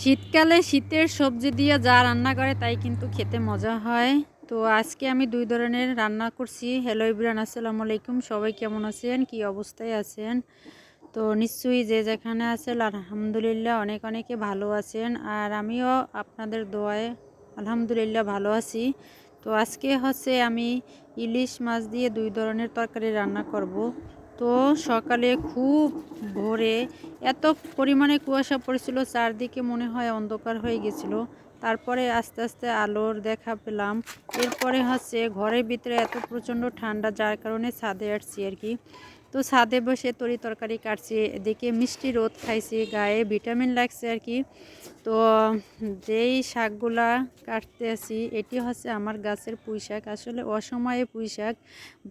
শীতকালে শীতের সবজি দিয়ে যা রান্না করে তাই কিন্তু খেতে মজা হয়। তো আজকে আমি দুই ধরনের রান্না করছি। হ্যালো ইব্রান আসসালামু আলাইকুম। সবাই কেমন আছেন? কি অবস্থায় আছেন? তো নিশ্চয়ই যে যেখানে আছেন, আলহামদুলিল্লাহ অনেক অনেকে ভালো আছেন। আর আমিও আপনাদের দোয়ায় আলহামদুলিল্লাহ ভালো আছি। তো আজকে হচ্ছে আমি ইলিশ মাছ দিয়ে দুই ধরনের তরকারি রান্না করব। তো সকালে খুব ভোরে এত পরিমাণে কুয়াশা পড়েছিল, চারদিকে মনে হয় অন্ধকার হয়ে গেছিল। তারপরে আস্তে আস্তে আলোর দেখা পেলাম। এরপরে হচ্ছে ঘরের ভিতরে এত প্রচণ্ড ঠান্ডা, যার কারণে ছাদে আসছি আর কি। তো ছাদে বসে তরি তরকারি কাটছি, এদিকে মিষ্টি রোদ খাইছি, গায়ে ভিটামিন লাগছে আর কি। তো যেই শাকগুলা কাটতে আসি এটি হচ্ছে আমার গাছের পুঁই শাক আসলে অসময়ে পুঁই শাক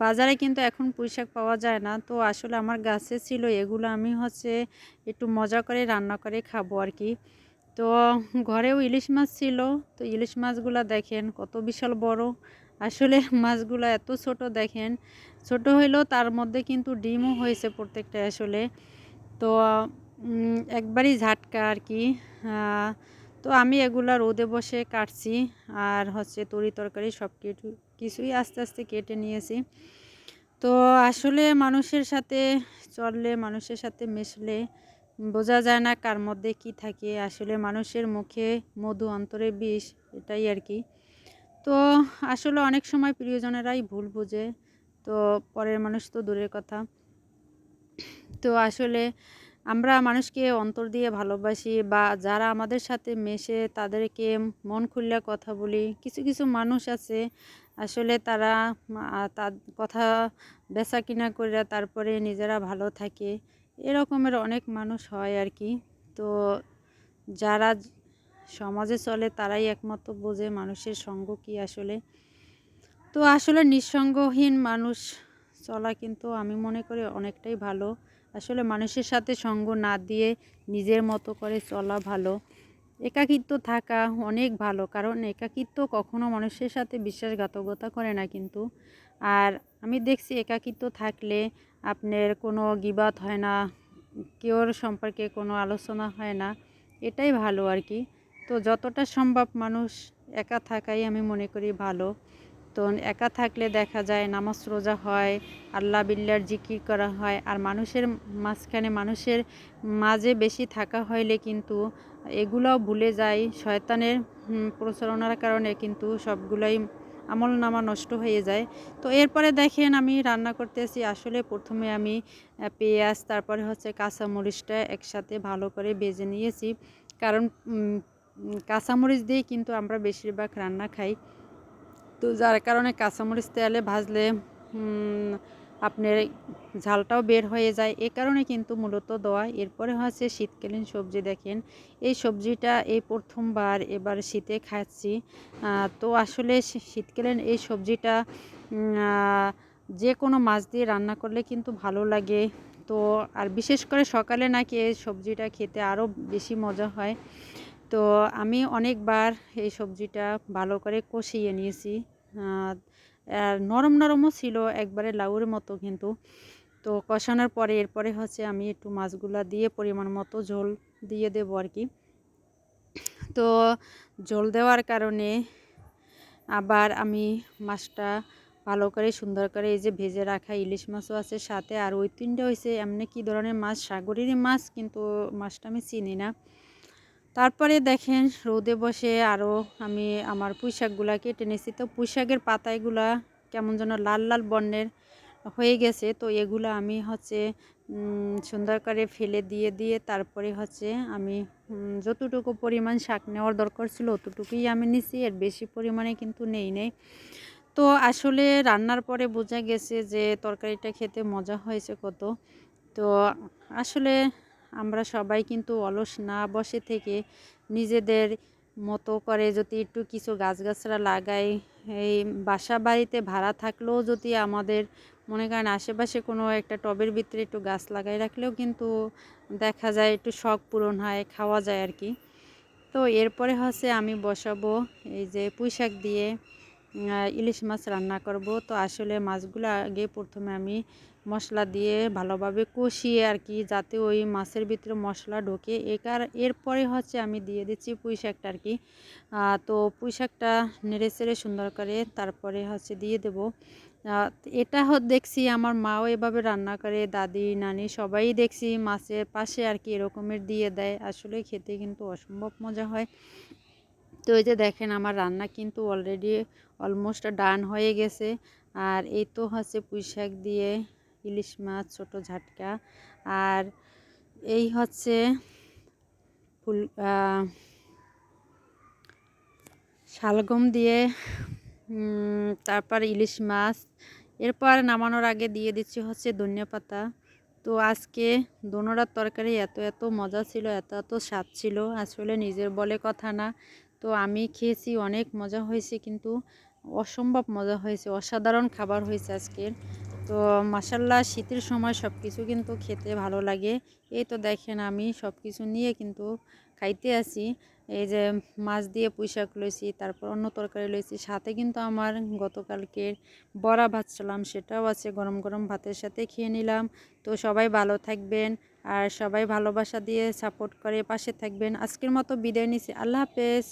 বাজারে কিন্তু এখন পুঁই শাক পাওয়া যায় না, তো আসলে আমার গাছে ছিল এগুলো আমি হচ্ছে একটু মজা করে রান্না করে খাব আর কি। তো ঘরেও ইলিশ মাছ ছিল, তো ইলিশ মাছগুলো দেখেন কত বিশাল বড় আসলে মাছগুলো এত ছোট দেখেন, ছোট হইলেও তার মধ্যে কিন্তু ডিমও হয়েছে প্রত্যেকটা আসলে। তো একবারই ঝাটকা আর কি। তো আমি এগুলা রোদে বসে কাটছি আর হচ্ছে তরি তরকারি সব কিছু কিছুই আস্তে আস্তে কেটে নিয়েছি। তো আসলে মানুষের সাথে চললে, মানুষের সাথে মিশলে বোঝা যায় না কার মধ্যে কি থাকে। আসলে মানুষের মুখে মধু, অন্তরে বিষ, এটাই আর কি। তো আসলে অনেক সময় প্রিয়জনেরাই ভুল বুঝে। তো পরের মানুষ তো দূরের কথা। তো আসলে আমরা মানুষকে অন্তর দিয়ে ভালোবাসি বা যারা আমাদের সাথে মেশে তাদেরকে মন খুললে কথা বলি। কিছু কিছু মানুষ আছে আসলে তারা তার কথা বেচা কিনা করে তারপরে নিজেরা ভালো থাকে। এরকমের অনেক মানুষ হয় আর কি। তো যারা সমাজে চলে, তারাই একমাত্র বোঝে মানুষের সঙ্গ কি আসলে। তো আসলে নিঃসঙ্গহীন মানুষ চলা কিন্তু আমি মনে করি অনেকটাই ভালো। আসলে মানুষের সাথে সঙ্গ না দিয়ে নিজের মতো করে চলা ভালো। একাকিত্ব থাকা অনেক ভালো, কারণ একাকিত্ব কখনো মানুষের সাথে বিশ্বাসঘাতকতা করে না কিন্তু। আর আমি দেখছি একাকিত্ব থাকলে আপনার কোনো গিবাত হয় না, কেউর সম্পর্কে কোনো আলোচনা হয় না, এটাই ভালো আর কি। তো যতটা সম্ভব মানুষ একা থাকাই আমি মনে করি ভালো। তো একা থাকলে দেখা যায় নামাজ রোজা হয়, আল্লাহ বিল্লার জিকির করা হয়, আর মানুষের মাঝখানে মানুষের মাঝে বেশি থাকা হইলে কিন্তু এগুলোও ভুলে যায় শয়তানের প্রচারণার কারণে কিন্তু সবগুলোই আমল নামা নষ্ট হয়ে যায়। তো এরপরে দেখেন আমি রান্না করতেছি। আসলে প্রথমে আমি পেঁয়াজ, তারপরে হচ্ছে কাঁচামরিচটা একসাথে ভালো করে বেজে নিয়েছি। কারণ কাঁচামরিচ দিয়েই কিন্তু আমরা বেশিরভাগ রান্না খাই। তো যার কারণে কাঁচামরিচ তেলে ভাজলে আপনার ঝালটাও বের হয়ে যায়। এ কারণে কিন্তু মূলত দেওয়া। এরপরে হচ্ছে শীতকালীন সবজি দেখেন। এই সবজিটা এই প্রথমবার এবার শীতে খাচ্ছি। তো আসলে শীতকালীন এই সবজিটা যে কোনো মাছ দিয়ে রান্না করলে কিন্তু ভালো লাগে। তো আর বিশেষ করে সকালে নাকি এই সবজিটা খেতে আরও বেশি মজা হয়। তো আমি অনেকবার এই সবজিটা ভালো করে কষিয়ে নিয়েছি। আর নরম নরমও ছিল, একবারে লাউর মতো কিন্তু। তো কষানোর পরে এরপরে হচ্ছে আমি একটু মাছগুলা দিয়ে পরিমাণ মতো ঝোল দিয়ে দেবো আর কি। তো ঝোল দেওয়ার কারণে আবার আমি মাছটা ভালো করে সুন্দর করে এই যে ভেজে রাখা ইলিশ মাছও আছে সাথে। আর ওই তিনটা হয়েছে এমনি কী ধরনের মাছ? সাগরেরই মাছ, কিন্তু মাছটা আমি চিনি না। তারপরে দেখেন রোদে বসে আরও আমি আমার পুঁইশাকগুলা কেটে নিয়েছি তো পুঁইশাকের পাতাগুলা কেমন যেন লাল লাল বর্ণের হয়ে গেছে। তো এগুলো আমি হচ্ছে সুন্দর করে ফেলে দিয়ে দিয়ে তারপরে হচ্ছে আমি যতটুকু পরিমাণ শাক নেওয়ার দরকার ছিল অতটুকুই আমি নিছি। এর বেশি পরিমাণে কিন্তু নেই নেই। তো আসলে রান্নার পরে বোঝা গেছে যে তরকারিটা খেতে মজা হয়েছে কত। তো আসলে আমরা সবাই কিন্তু অলস না বসে থেকে নিজেদের মতো করে যদি একটু কিছু গাছগাছরা লাগাই, এই বাসা বাড়িতে ভাড়া থাকলেও যদি আমাদের মনে করেন আশেপাশে কোনো একটা টবের ভিতরে একটু গাছ লাগাই রাখলেও কিন্তু দেখা যায় একটু শখ পূরণ হয়, খাওয়া যায় আর কি। তো এরপরে হচ্ছে আমি বসাবো এই যে পুঁই শাক দিয়ে ইলিশ মাছ রান্না করব। তো আসলে মাছগুলো আগে প্রথমে আমি মশলা দিয়ে ভালোভাবে কষিয়ে আর কি, যাতে ওই মাছের ভিতরে মশলা ঢোকে। একার এরপরে হচ্ছে আমি দিয়ে দিচ্ছি পুঁই শাকটা আর কি। তো পুঁই শাকটা নেড়ে চেড়ে সুন্দর করে তারপরে হচ্ছে দিয়ে দেব। এটা দেখছি আমার মাও এভাবে রান্না করে, দাদি, নানি সবাই দেখছি মাছের পাশে আর কি এরকমের দিয়ে দেয়। আসলে খেতে কিন্তু অসম্ভব মজা হয়। তো এই যে দেখেন আমার রান্না কিন্তু অলরেডি অলমোস্ট ডান হয়ে গেছে। আর এই তো হচ্ছে পুঁই শাক দিয়ে ইলিশ মাছ, ছোট ঝাটকা। আর এই হচ্ছে ফুল শালগম দিয়ে তারপর ইলিশ মাছ। এরপর নামানোর আগে দিয়ে দিচ্ছি হচ্ছে ধনিয়া পাতা। তো আজকে দোনোটার তরকারি এত এত মজা ছিল, এত এত স্বাদ ছিল। আসলে নিজের বলে কথা না। তো আমি খেয়েছি, অনেক মজা হয়েছে, কিন্তু অসম্ভব মজা হয়েছে। অসাধারণ খাবার হয়েছে আজকের। তো মাসাল্লাহ শীতের সময় সব কিছু কিন্তু খেতে ভালো লাগে। এই তো দেখেন আমি সব কিছু নিয়ে কিন্তু খাইতে আসি এই যে মাছ দিয়ে পুঁই শাক লইছি, তারপর অন্য তরকারি লইছি, সাথে কিন্তু আমার গতকালকের বড়া ভাত ছিলাম, সেটাও আছে, গরম গরম ভাতের সাথে খেয়ে নিলাম। তো সবাই ভালো থাকবেন আর সবাই ভালোবাসা দিয়ে সাপোর্ট করে পাশে থাকবেন। আজকের মতো বিদায় নিছি, আল্লাহ হাফেজ।